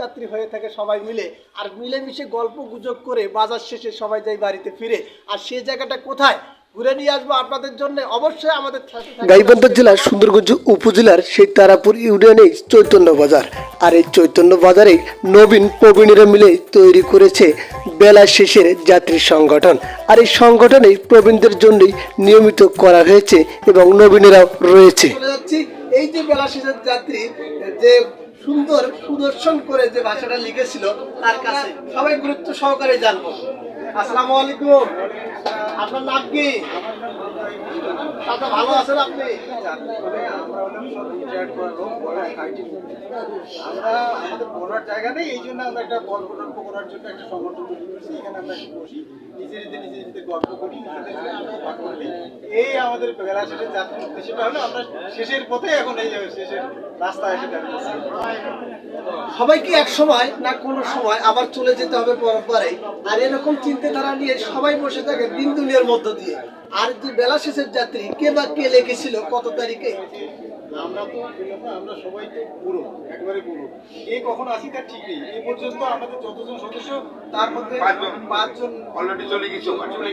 যাত্রী হয়ে থাকে সবাই মিলে। আর মিলেমিশে গল্প গুজব করে বাজার শেষে সবাই যাই বাড়িতে ফিরে। আর সে জায়গাটা কোথায়? ঘুরে নিয়ে আসব আপনাদের জন্য। অবশ্যই আমাদের গাইবান্ধা জেলার সুন্দরগঞ্জ উপজেলার সেই তারাপুর ইউনিয়নেই চৈতন্য বাজার। আর এই চৈতন্য বাজারে নবীন প্রবীণেরা মিলে তৈরি করেছে বেলা শেষের যাত্রী সংগঠন। আর এই সংগঠনে প্রবীণদের জন্যই নিয়মিত করা হয়েছে এবং নবীনেরাও রয়েছে। এই যে বেলা শেষের যাত্রী যে সুন্দর সুদর্শন করে যে ভাষাটা লিখেছিল তার কাছে। সবাই গুরুত্ব সহকারে জানব। আসসালামু আলাইকুম। আপনার নাম কি? ভালো আছেন আপনি? আমরা আমাদের বলার জায়গা নেই, এই জন্য আমরা একটা গল্প টল্প করার জন্য একটা সংগঠন তৈরি করেছি, এখানে আমরা বসি। নিজে নিজে নিজে গল্প করি। এই আমাদের বেলা যাত্রার উদ্দেশ্যটা হলো আমরা শেষের পথে এখন এই শেষের রাস্তায় এসে সবাই কি এক সময় না কোনো সময় আবার চলে যেতে হবে পরম্পরায় আর এরকম চিন্তাধারা নিয়ে সবাই বসে থাকে দিন দুনিয়ার মধ্য দিয়ে। আর যে বেলা শেষের যাত্রী কে বা কে লেগেছিল কত তারিখে? আমরা তো আমরা সবাই তো পুরো একবারে পুরো কে কখন আসি তার ঠিক নেই। এই পর্যন্ত আমাদের যতজন সদস্য তার মধ্যে পাঁচজন। পাঁচজন অলরেডি চলে গেছে চলে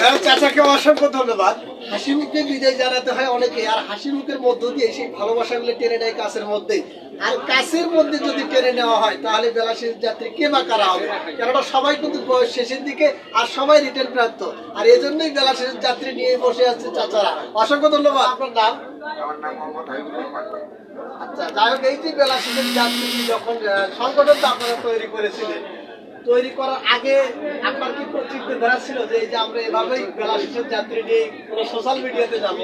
হ্যাঁ, চাচাকে অসংখ্য ধন্যবাদ। হাসি মুখে বিদায় জানাতে হয় অনেকে আর হাসি মুখের মধ্য দিয়ে সেই ভালোবাসাগুলো টেনে নেয় কাছের মধ্যে। আর কাছের মধ্যে যদি টেনে নেওয়া হয় তাহলে বেলা শেষ যাত্রী কে বা কারা হবে? কেননা সবাই কিন্তু বয়স শেষের দিকে আর সবাই রিটার্ন প্রাপ্ত। আর এই জন্যই বেলা শেষের যাত্রী নিয়ে বসে আছে চাচারা। অসংখ্য ধন্যবাদ। আপনার নাম? আমার নাম মোহাম্মদ আচ্ছা যাই হোক এই যে বেলা শেষের যাত্রী যখন সংগঠনটা আপনারা তৈরি করেছিলেন তৈরি করার আগে আপনার কি কোনো চিন্তাধারা ছিল যে এই যে আমরা এভাবেই বেলা শেষের যাত্রী নিয়ে কোনো সোশ্যাল মিডিয়াতে যাব?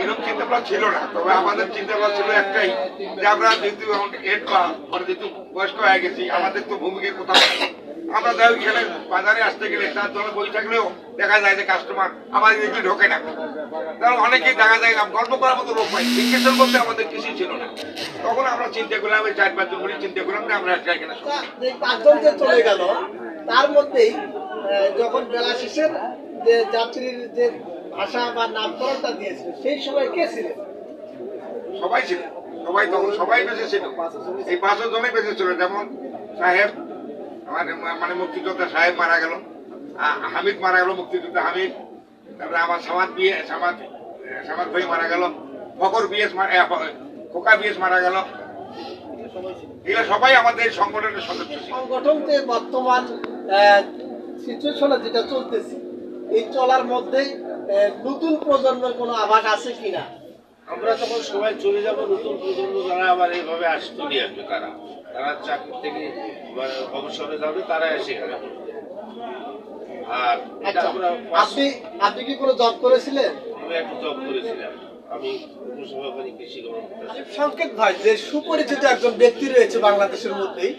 এরকম চিন্তা ভাবনা ছিল না, তবে আমাদের চিন্তা ভাবনা ছিল একটাই, যে আমরা যেহেতু এখন এড বা মানে যেহেতু বয়স্ক হয়ে গেছি, আমাদের তো ভূমিকে কোথাও আমরা যাই এখানে বাজারে আসতে গেলে তার জন্য বই থাকলেও দেখা যায় যে কাস্টমার আমাদের এদিকে ঢোকে না। কারণ অনেকেই দেখা যায়, গল্প করার মতো লোক পাই জিজ্ঞেসের মধ্যে আমাদের কিছুই ছিল না। তখন আমরা চিন্তা করলাম এই চার পাঁচজন করে চিন্তা করলাম যে আমরা একটা এখানে পাঁচজন যে চলে গেল তার মধ্যেই যখন বেলা শেষের যে যাত্রীর যে ভাষা বা নামকরণটা দিয়েছিল সেই সময় কে ছিলেন সবাই ছিল। সবাই তখন সবাই বেঁচে ছিল। এই পাঁচশো জনে বেঁচে ছিল। যেমন সাহেব আমাদের মানে মুক্তিযোদ্ধা সাহেব মারা গেল হামিদ মারা গেল মুক্তিযোদ্ধা হামিদ। তারপরে আমার সামাদ বিয়ে সামাদ সামাদ ভাই মারা গেল ফকর বিএস খোকা বিএস মারা গেল। এগুলো সবাই আমাদের এই সংগঠনের সদস্য ছিল। সংগঠন বর্তমান সিচুয়েশনে যেটা চলতেছে এই চলার মধ্যে নতুন প্রজন্মের কোনো আভাস আছে কিনা? আমরা তখন সবাই চলে যাব নতুন প্রজন্ম যারা আবার এইভাবে আসতে নিয়ে আসবে তারা। তারা চাকরি থেকে অবসরে যাবে তারা এসে এখানে আর আচ্ছা আমরা আপনি আপনি কি কোনো জব করেছিলেন? আমি একটা জব করেছিলাম। সংকেত ভাই, যে সুপরিচিত একজন ব্যক্তি রয়েছে বাংলাদেশের মধ্যেই,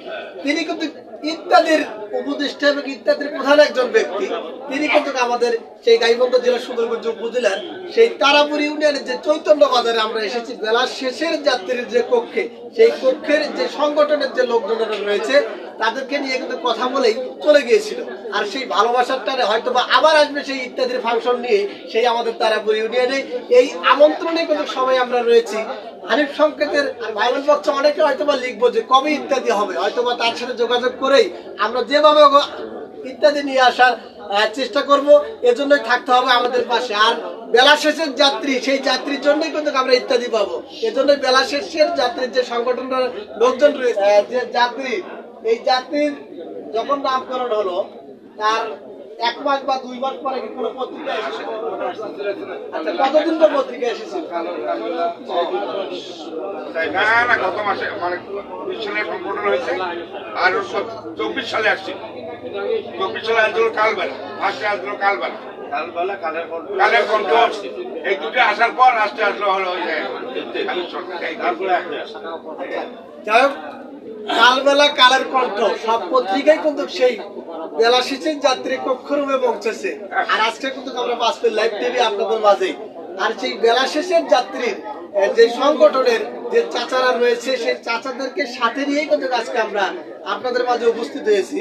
তিনি কিন্তু ইত্যাদির উপদেষ্টা এবং ইত্যাদির প্রধান একজন ব্যক্তি। তিনি কিন্তু আমাদের সেই গাইবন্ধ জেলার সুন্দরগঞ্জ উপজেলার সেই তারাপুর ইউনিয়নের যে চৈতন্য বাজারে আমরা এসেছি বেলা শেষের যাত্রীর যে কক্ষে, সেই কক্ষের যে সংগঠনের যে লোকজনেরা রয়েছে তাদেরকে নিয়ে কিন্তু কথা বলেই চলে গিয়েছিল। আর সেই ভালোবাসার টানে হয়তো বা আবার আসবে সেই ইত্যাদির ফাংশন নিয়ে, সেই আমাদের তারাপুর ইউনিয়নে। এই আমন্ত্রণে কিন্তু সবাই আমরা রয়েছি। হানিফ সংকেতের ভাইবেল বক্স অনেকে হয়তো বা লিখব যে কবে ইত্যাদি হবে হয়তো বা তার সাথে যোগাযোগ করেই আমরা যেভাবে ইত্যাদি নিয়ে আসার চেষ্টা করব। এজন্যই থাকতে হবে আমাদের পাশে। আর বেলা শেষের যাত্রী, সেই যাত্রীর জন্যই কিন্তু আমরা ইত্যাদি পাবো। এজন্যই বেলা শেষের যাত্রীর যে সংগঠনের লোকজন রয়েছে যে যাত্রী এই যাত্রীর যখন নামকরণ হলো তার এক মাস বা দুই মাস পরে কি কোনো পত্রিকা এসেছিল আচ্ছা কতদিন পর পত্রিকা এসেছিল না না গত মাসে মানে বিশ সালে সংগঠন হয়েছে আর চব্বিশ সালে আসছিল চব্বিশ সালে আসছিল কালবেলা ফার্স্টে আসছিল কালবেলা। কালবেলা কালের কণ্ঠ কালের কণ্ঠ এই দুটো আসার পর আসতে আসলো হলো ওই যে খালিদ সরকার। এই তারপরে যাই হোক কালবেলা কালের কণ্ঠ। সব পত্রিকায় কিন্তু সেই বেলা শেষের যাত্রী কক্ষরূপে পৌঁছেছে। আর আজকে কিন্তু আমরা বাঁচবে লাইভ টিভি আপনাদের মাঝে। আর সেই বেলা শেষের যাত্রীর যে সংগঠনের যে চাচারা রয়েছে, সেই চাচাদেরকে সাথে নিয়েই কিন্তু আজকে আমরা আপনাদের মাঝে উপস্থিত হয়েছি।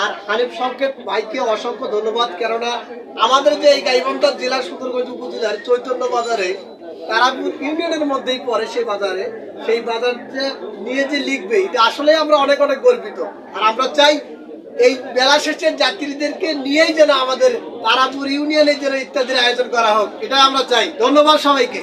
আর হানিফ সংকেত ভাইকে অসংখ্য ধন্যবাদ। কেননা আমাদের যে এই গাইবান্ধা জেলার সুন্দরগঞ্জ উপজেলার চৈতন্য বাজারে তারাপুর ইউনিয়নের মধ্যেই পড়ে সেই বাজারে, সেই বাজারটা নিয়ে যে লিখবে, এটা আসলে আমরা অনেক অনেক গর্বিত। আর আমরা চাই এই বেলা শেষের যাত্রীদেরকে নিয়েই যেন আমাদের তারাপুর ইউনিয়নে যেন ইত্যাদির আয়োজন করা হোক এটা আমরা চাই। ধন্যবাদ সবাইকে।